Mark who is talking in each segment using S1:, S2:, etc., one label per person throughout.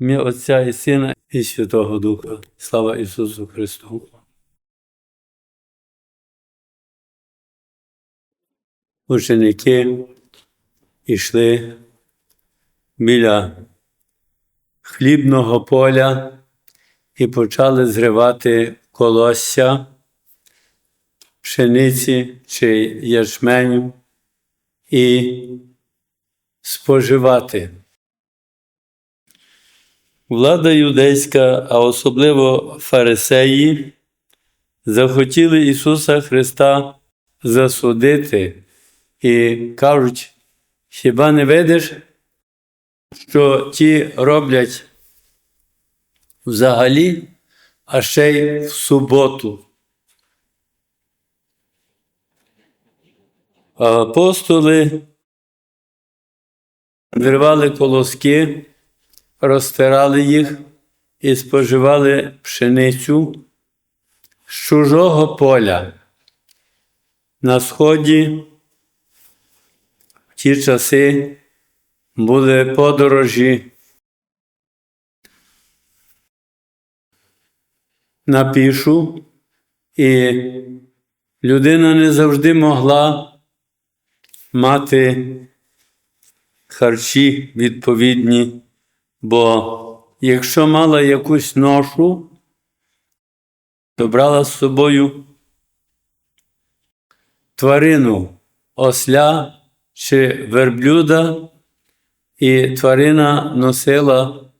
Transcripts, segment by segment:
S1: Ім'я Отця і Сина і Святого Духа. Слава Ісусу Христу. Ученики йшли біля хлібного поля і почали зривати колосся пшениці чи ячменю і споживати. Влада юдейська, а особливо фарисеї, захотіли Ісуса Христа засудити і кажуть, хіба не видиш, що ті роблять взагалі, а ще й в суботу. Апостоли вирвали колоски, розтирали їх і споживали пшеницю з чужого поля. На сході в ті часи були подорожі на пішу, і людина не завжди могла мати харчі відповідні, бо якщо мала якусь ношу, то брала з собою тварину осля чи верблюда, і тварина носила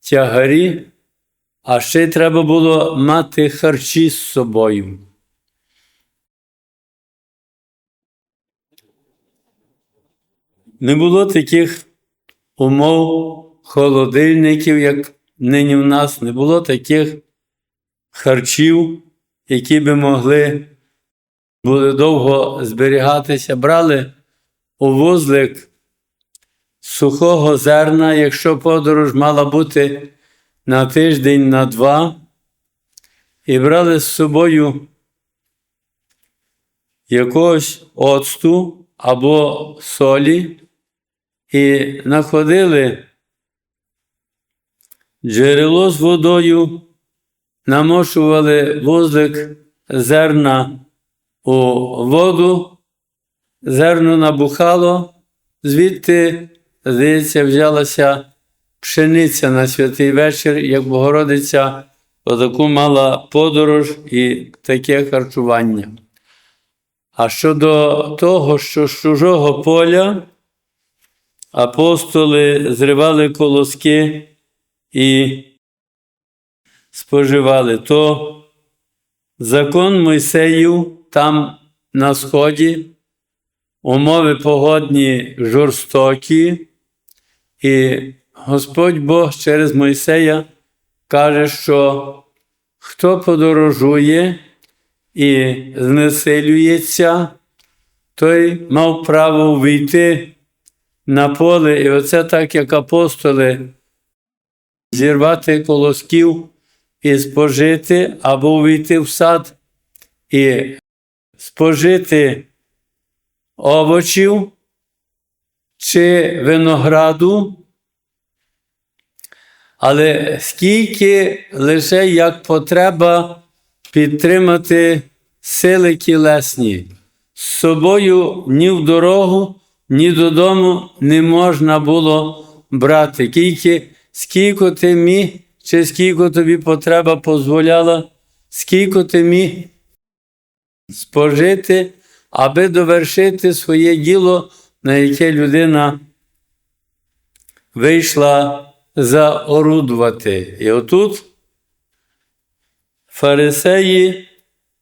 S1: тягарі, а ще треба було мати харчі з собою. Не було таких умов холодильників, як нині в нас, не було таких харчів, які би могли були довго зберігатися. Брали у вузлик сухого зерна, якщо подорож мала бути на тиждень, на два, і брали з собою якогось оцту або солі і знаходили джерело з водою, намошували вузлик зерна у воду, зерно набухало, звідти, здається, взялася пшениця на святий вечір, як Богородиця отаку мала подорож і таке харчування. А щодо того, що з чужого поля апостоли зривали колоски і споживали, то закон Мойсеїв там на сході, умови погодні жорстокі, і Господь Бог через Мойсея каже, що хто подорожує і знесилюється, той мав право вийти на поле, і оце так, як апостоли, зірвати колосків і спожити, або вийти в сад і спожити овочів чи винограду, але скільки лише як потреба підтримати сили тілесні. З собою ні в дорогу, ні додому не можна було брати. Скільки, скільки ти міг, чи скільки тобі потреба дозволяла, скільки ти міг спожити, аби довершити своє діло, на яке людина вийшла заорудувати. І отут фарисеї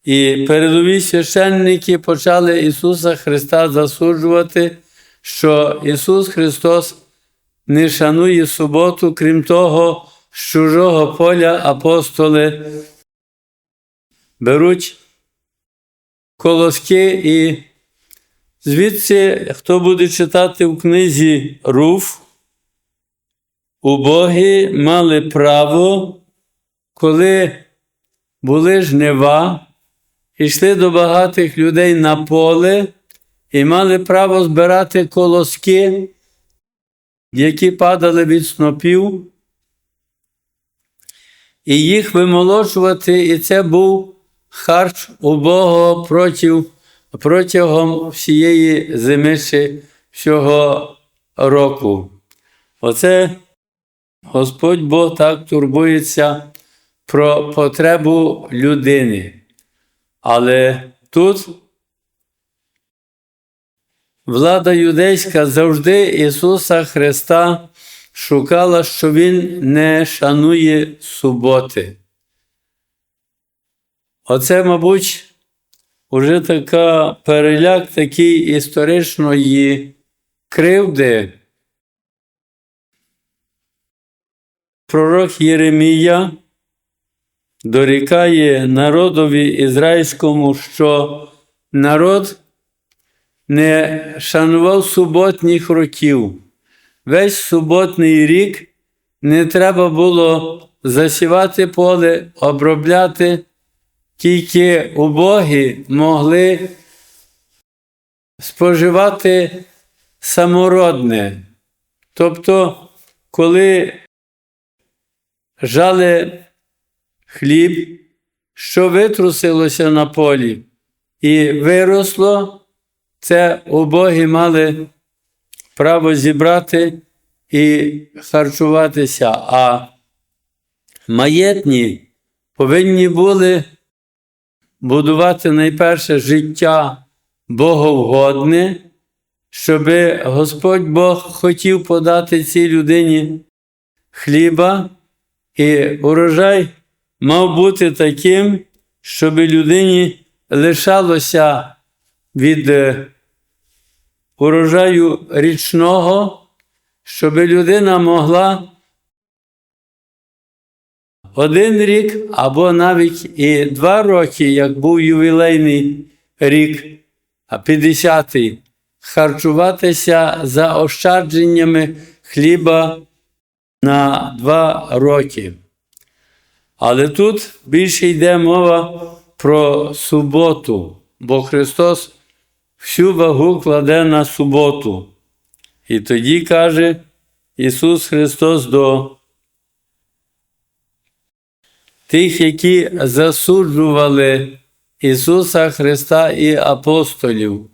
S1: і передові священники почали Ісуса Христа засуджувати, що Ісус Христос не шанує суботу, крім того, з чужого поля апостоли беруть колоски і звідси, хто буде читати в книзі Руф, убогі мали право, коли були жнива, йшли до багатих людей на поле і мали право збирати колоски, які падали від снопів, і їх вимолочувати, і це був харч убого проти, протягом всієї зими чи всього року. Оце Господь Бог так турбується про потребу людини. Але тут влада юдейська завжди Ісуса Христа шукала, що Він не шанує суботи. Оце, мабуть, уже така переляк такий історичної кривди. Пророк Єремія дорікає народові ізраїльському, що народ не шанував суботніх років. Весь суботний рік не треба було засівати поле, обробляти, тільки убогі могли споживати самородне. Тобто, коли жали хліб, що витрусилося на полі, і виросло, це убогі мали право зібрати і харчуватися, а маєтні повинні були будувати найперше життя боговгодне, щоб Господь Бог хотів подати цій людині хліба, і урожай мав бути таким, щоб людині лишалося від е, урожаю річного, щоб людина могла один рік або навіть і два роки, як був ювілейний рік, 50-й, харчуватися за ощадженнями хліба на два роки. Але тут більше йде мова про суботу, бо Христос всю вагу кладе на суботу. І тоді каже Ісус Христос до тих, які засуджували Ісуса Христа і апостолів.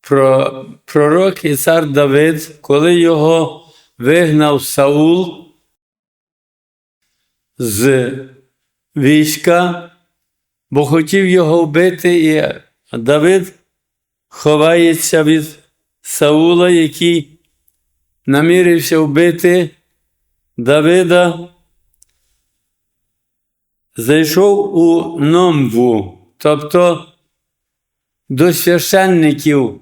S1: Про, пророк і цар Давид, коли його вигнав Саул з війська, бо хотів його вбити, і Давид ховається від Саула, який намірився вбити Давида, зайшов у номву, тобто до священників,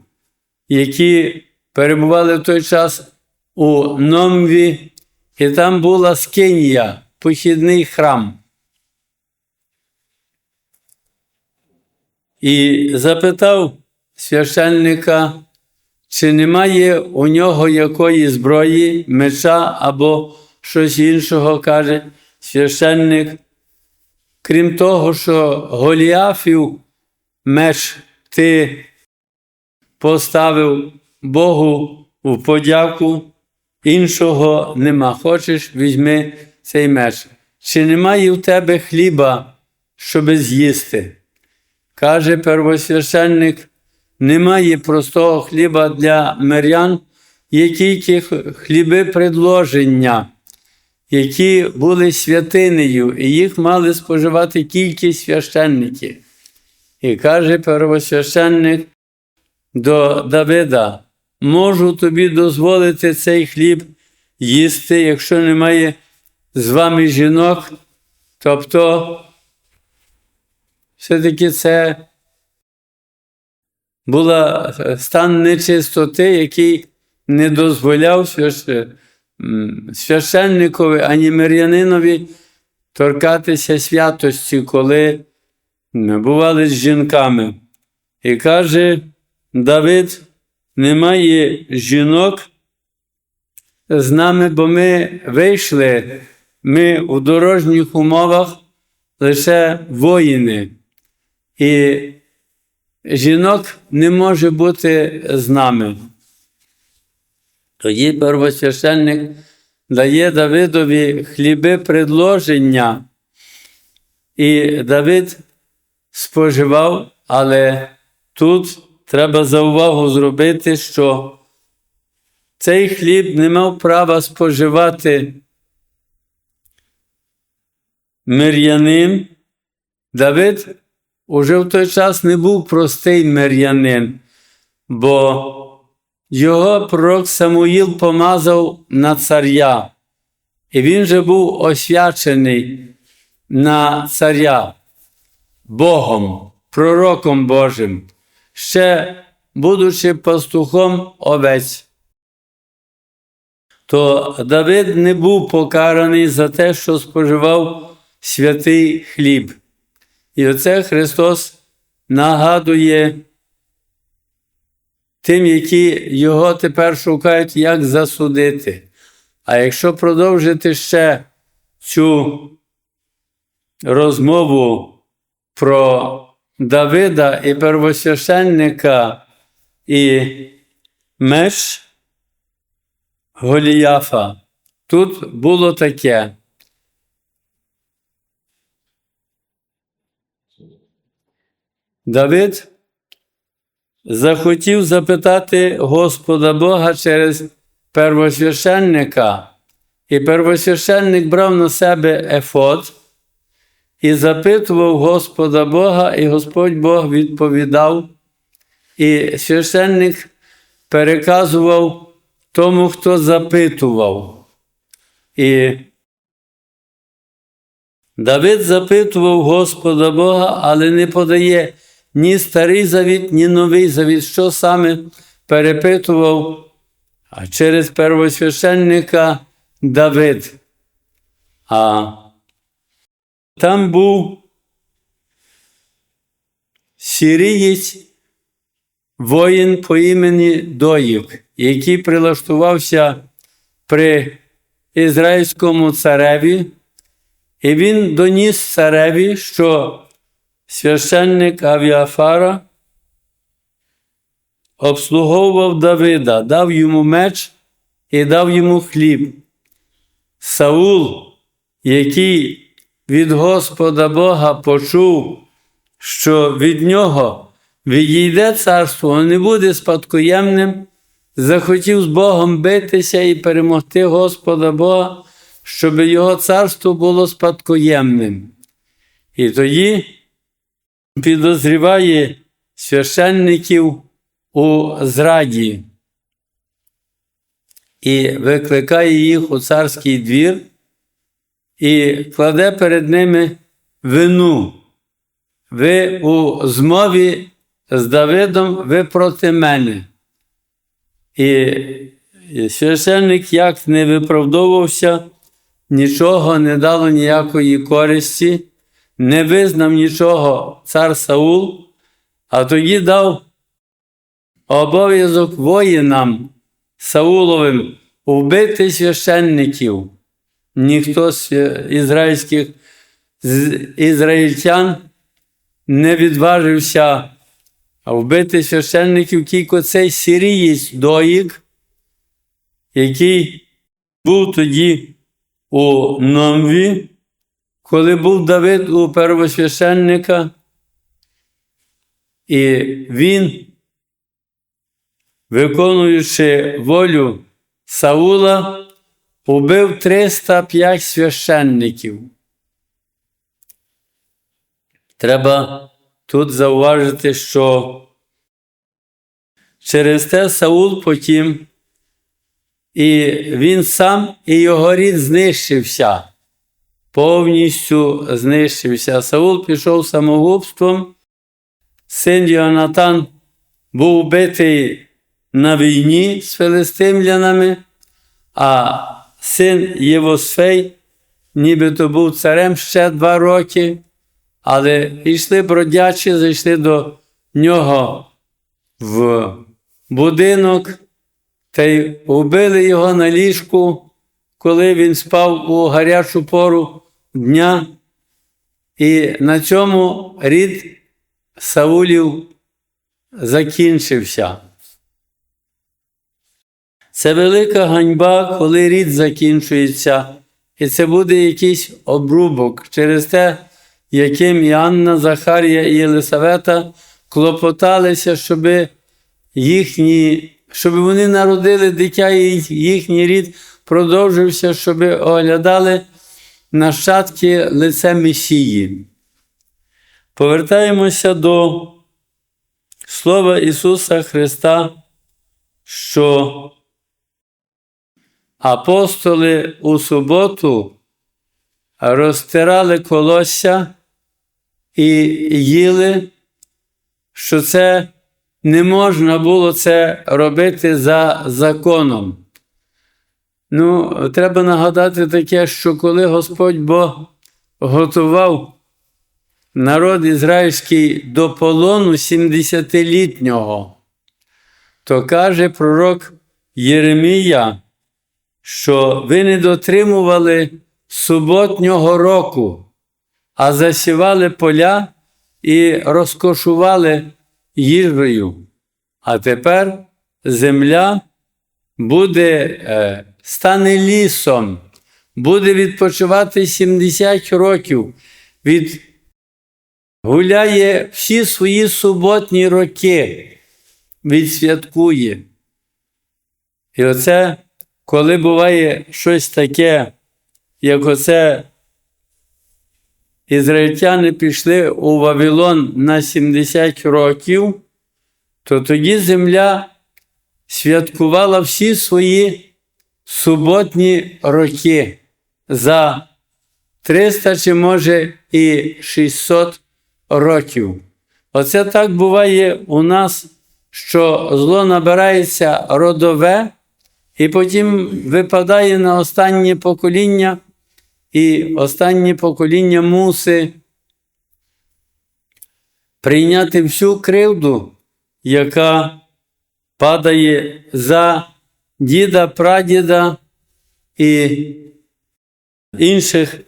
S1: які перебували в той час у Номві, і там була скинія, похідний храм. І запитав священника, чи немає у нього якої зброї, меча або щось іншого, каже священник. Крім того, що Голіафів меч ти поставив Богу в подяку, іншого нема. Хочеш, візьми цей меч. Чи немає в тебе хліба, щоби з'їсти? Каже первосвященник, немає простого хліба для мирян, є тільки хліби предложення, які були святинею, і їх мали споживати тільки священники. І каже первосвященник до Давида, можу тобі дозволити цей хліб їсти, якщо немає з вами жінок, тобто все-таки це була стан нечистоти, який не дозволяв священникові ані мирянинові торкатися святості, коли бували з жінками. І каже Давид, немає жінок з нами, бо ми вийшли, ми у дорожніх умовах лише воїни. І жінок не може бути з нами. Тоді первосвященник дає Давидові хліби предложення, і Давид споживав, але тут треба за увагу зробити, що цей хліб не мав права споживати мир'янин. Давид уже в той час не був простий мир'янин, бо його пророк Самуїл помазав на царя, і він же був освячений на царя Богом, пророком Божим, ще будучи пастухом овець. То Давид не був покараний за те, що споживав святий хліб. І оце Христос нагадує тим, які його тепер шукають, як засудити. А якщо продовжити ще цю розмову про Давида і первосвященника і меч Голіяфа, тут було таке. Давид захотів запитати Господа Бога через первосвященника, і первосвященник брав на себе ефод і запитував Господа Бога, і Господь Бог відповідав, і священник переказував тому, хто запитував. І Давид запитував Господа Бога, але не подає ні старий завіт, ні новий завіт, що саме перепитував? Через первосвященника Давид. А там був сірієць, воїн по імені Доїв, який прилаштувався при ізраїльському цареві, і він доніс цареві, що священник Авіафара обслуговував Давида, дав йому меч і дав йому хліб. Саул, який від Господа Бога почув, що від нього відійде царство, не буде спадкоємним, захотів з Богом битися і перемогти Господа Бога, щоб його царство було спадкоємним. І тоді підозріває священників у зраді і викликає їх у царський двір і кладе перед ними вину. Ви у змові з Давидом, ви проти мене. І священник як не виправдовувався, нічого не дало ніякої користі, не визнав нічого цар Саул, а тоді дав обов'язок воїнам Сауловим вбити священників. Ніхто з ізраїльських з ізраїльтян не відважився вбити священників тільки цей сирієць доїк, який був тоді у Номві, коли був Давид у первосвященника, і він, виконуючи волю Саула, убив 305 священників. Треба тут зауважити, що через те Саул потім і він сам і його рід знищився, повністю знищився. Саул пішов самогубством, син Йонатан був вбитий на війні з филистимлянами, а син Євосфей нібито був царем ще два роки, але йшли бродячі, зайшли до нього в будинок та й вбили його на ліжку, коли він спав у гарячу пору дня. І на цьому рід Саулів закінчився. Це велика ганьба, коли рід закінчується, і це буде якийсь обрубок через те, яким і Анна, Захарія і Єлисавета клопоталися, щоб їхні, щоб вони народили дитя, і їхній рід продовжився, щоб оглядали нащадки лице Месії. Повертаємося до Слова Ісуса Христа, що апостоли у суботу розтирали колосся і їли, що це не можна було це робити за законом. Ну, треба нагадати таке, що коли Господь Бог готував народ ізраїльський до полону 70-літнього, то каже пророк Єремія, що ви не дотримували суботнього року, а засівали поля і розкошували їжею. А тепер земля буде, е, стане лісом, буде відпочивати 70 років, від, гуляє всі свої суботні роки, відсвяткує. І оце, коли буває щось таке, як оце ізраїльтяни пішли у Вавилон на 70 років, то тоді земля святкувала всі свої суботні роки за 300 чи може і 600 років. Оце так буває у нас, що зло набирається родове, і потім випадає на останнє покоління, і останнє покоління мусить прийняти всю кривду, яка падає за діда, прадіда і інших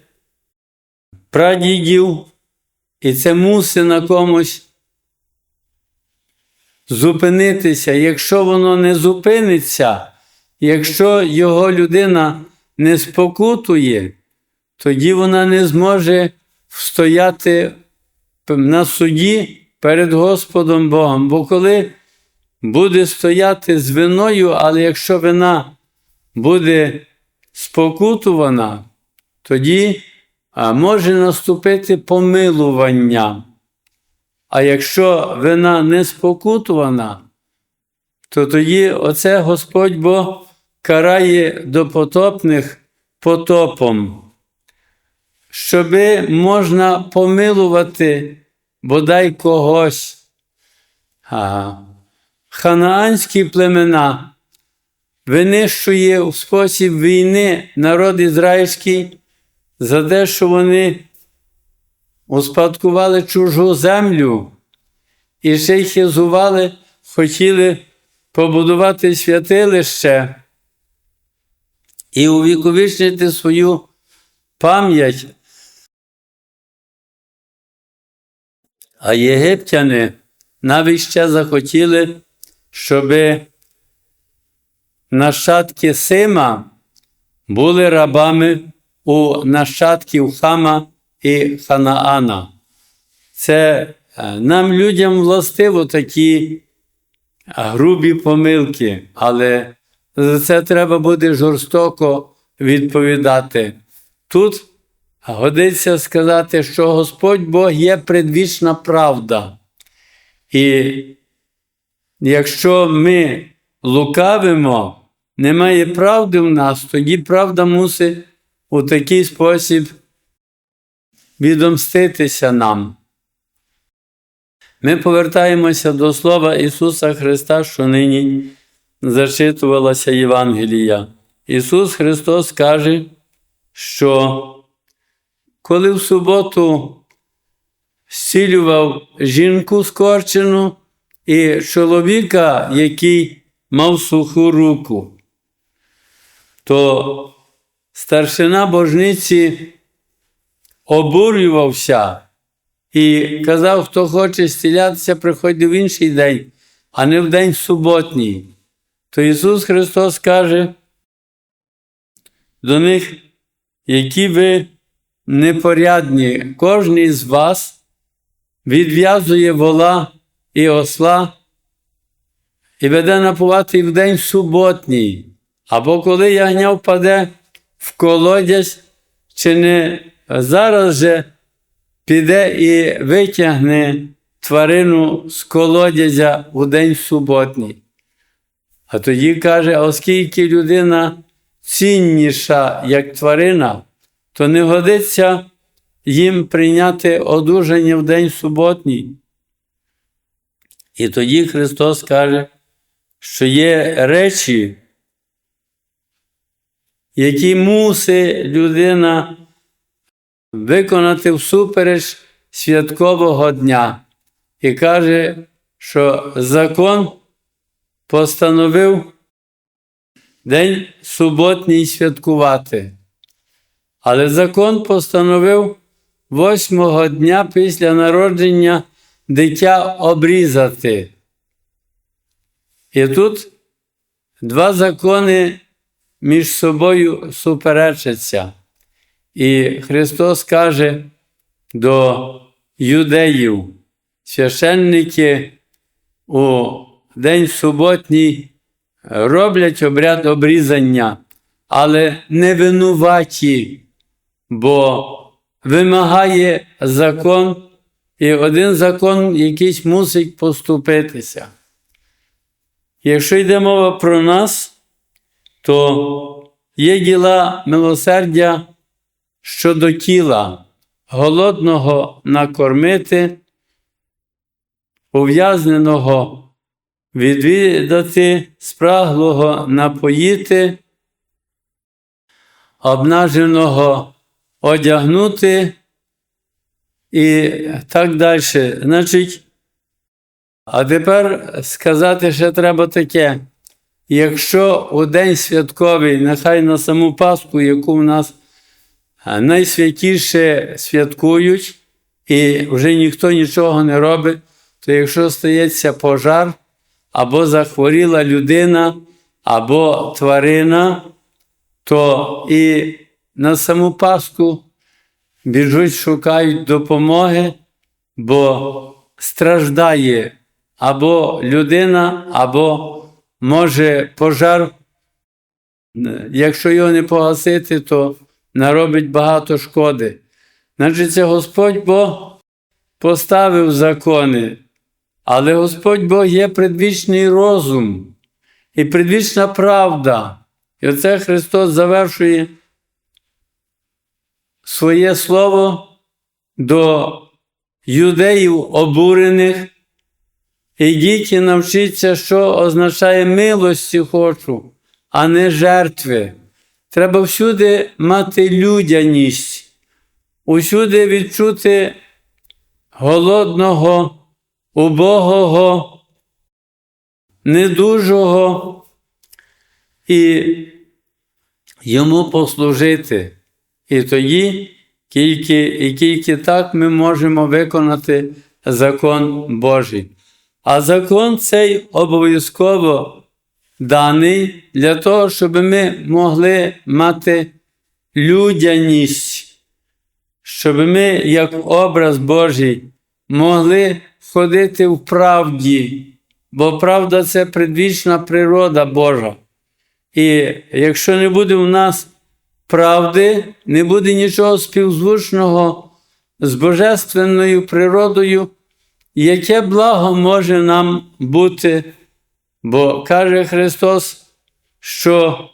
S1: прадідів, і це мусить на комусь зупинитися. Якщо воно не зупиниться, якщо його людина не спокутує, тоді вона не зможе стояти на суді перед Господом Богом. Бо коли буде стояти з виною, але якщо вина буде спокутувана, тоді може наступити помилування. А якщо вина не спокутувана, то тоді оце Господь Бог карає до потопних потопом, щоби можна помилувати бодай когось. Ханаанські племена винищує у спосіб війни народ ізраїльський за те, що вони успадкували чужу землю і ще й хизували, хотіли побудувати святилище і увіковічнити свою пам'ять. А єгиптяни навіть ще захотіли, щоб нащадки Сима були рабами у нащадків Хама і Ханаана. Це е, нам, людям, властиво такі грубі помилки, але за це треба буде жорстоко відповідати. Тут годиться сказати, що Господь Бог є предвічна правда. І якщо ми лукавимо, немає правди в нас, тоді правда мусить у такий спосіб відомститися нам. Ми повертаємося до Слова Ісуса Христа, що нині зачитувалася Євангелія. Ісус Христос каже, що коли в суботу зцілював жінку скорчену і чоловіка, який мав суху руку, то старшина божниці обурювався і казав, хто хоче зцілятися, приходить в інший день, а не в день суботній. то Ісус Христос каже до них, які ви непорядні, кожен із вас відв'язує вола і осла і веде напувати в день суботній, або коли ягня впаде в колодязь, чи не зараз же піде і витягне тварину з колодязя у день суботній. А тоді каже, оскільки людина цінніша, як тварина, то не годиться їм прийняти одужання в день суботній. І тоді Христос каже, що є речі, які мусить людина виконати всупереч святкового дня. І каже, що закон постановив день суботній святкувати. Але закон постановив восьмого дня після народження дитя обрізати. І тут два закони між собою суперечаться. І Христос каже до юдеїв, священники у день суботній роблять обряд обрізання, але не винуваті, бо вимагає закон, і один закон якийсь мусить поступитися. Якщо йде мова про нас, то є діла милосердя щодо тіла, голодного накормити, ув'язненого відвідати, спраглого напоїти, обнаженого одягнути і так далі. Значить, а тепер сказати ще треба таке. Якщо у день святковий, нехай на саму Пасху, яку в нас найсвятіше святкують, і вже ніхто нічого не робить, то якщо стається пожар, або захворіла людина, або тварина, то і на саму Пасху біжуть, шукають допомоги, бо страждає або людина, або може пожар, якщо його не погасити, то наробить багато шкоди. Значить, це Господь Бог поставив закони, але Господь Бог є предвічний розум і предвічна правда. І оце Христос завершує своє слово до юдеїв обурених. Ідіть і навчіться, що означає милості хочу, а не жертви. Треба всюди мати людяність, усюди відчути голодного, убогого, недужого і йому послужити. І тоді тільки, і тільки так ми можемо виконати закон Божий. А закон цей обов'язково даний для того, щоб ми могли мати людяність, щоб ми, як образ Божий, могли ходити в правді, бо правда це предвічна природа Божа. І якщо не буде в нас правди, не буде нічого співзвучного з божественною природою, яке благо може нам бути, бо каже Христос, що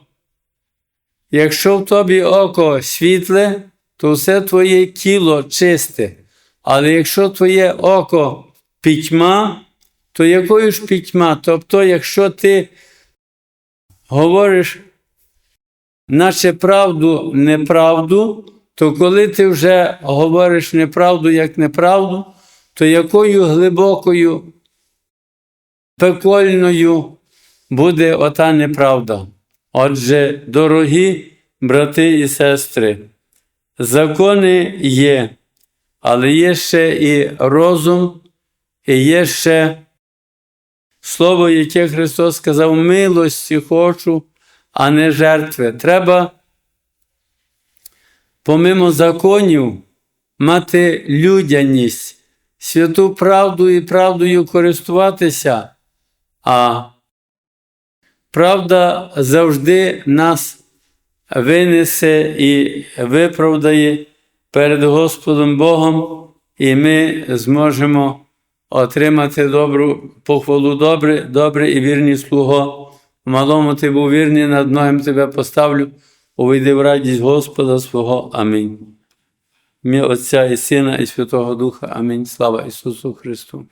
S1: якщо в тобі око світле, то все твоє тіло чисте. Але якщо твоє око пітьма, то якою ж пітьма? Тобто, якщо ти говориш, наче правду, неправду, то коли ти вже говориш неправду як неправду, то якою глибокою, пекольною буде ота неправда. Отже, дорогі брати і сестри, закони є, але є ще і розум, і є ще Слово, яке Христос сказав, милості хочу, а не жертви. Треба, помимо законів, мати людяність, святу правду і правдою користуватися, а правда завжди нас винесе і виправдає перед Господом Богом, і ми зможемо отримати добру похвалу, добре, добре і вірні слуго. Малому ти був вірний, над многим тебе поставлю, увійди в радість Господа свого. Амінь. Ім'я Отця і Сина, і Святого Духа. Амінь. Слава Ісусу Христу.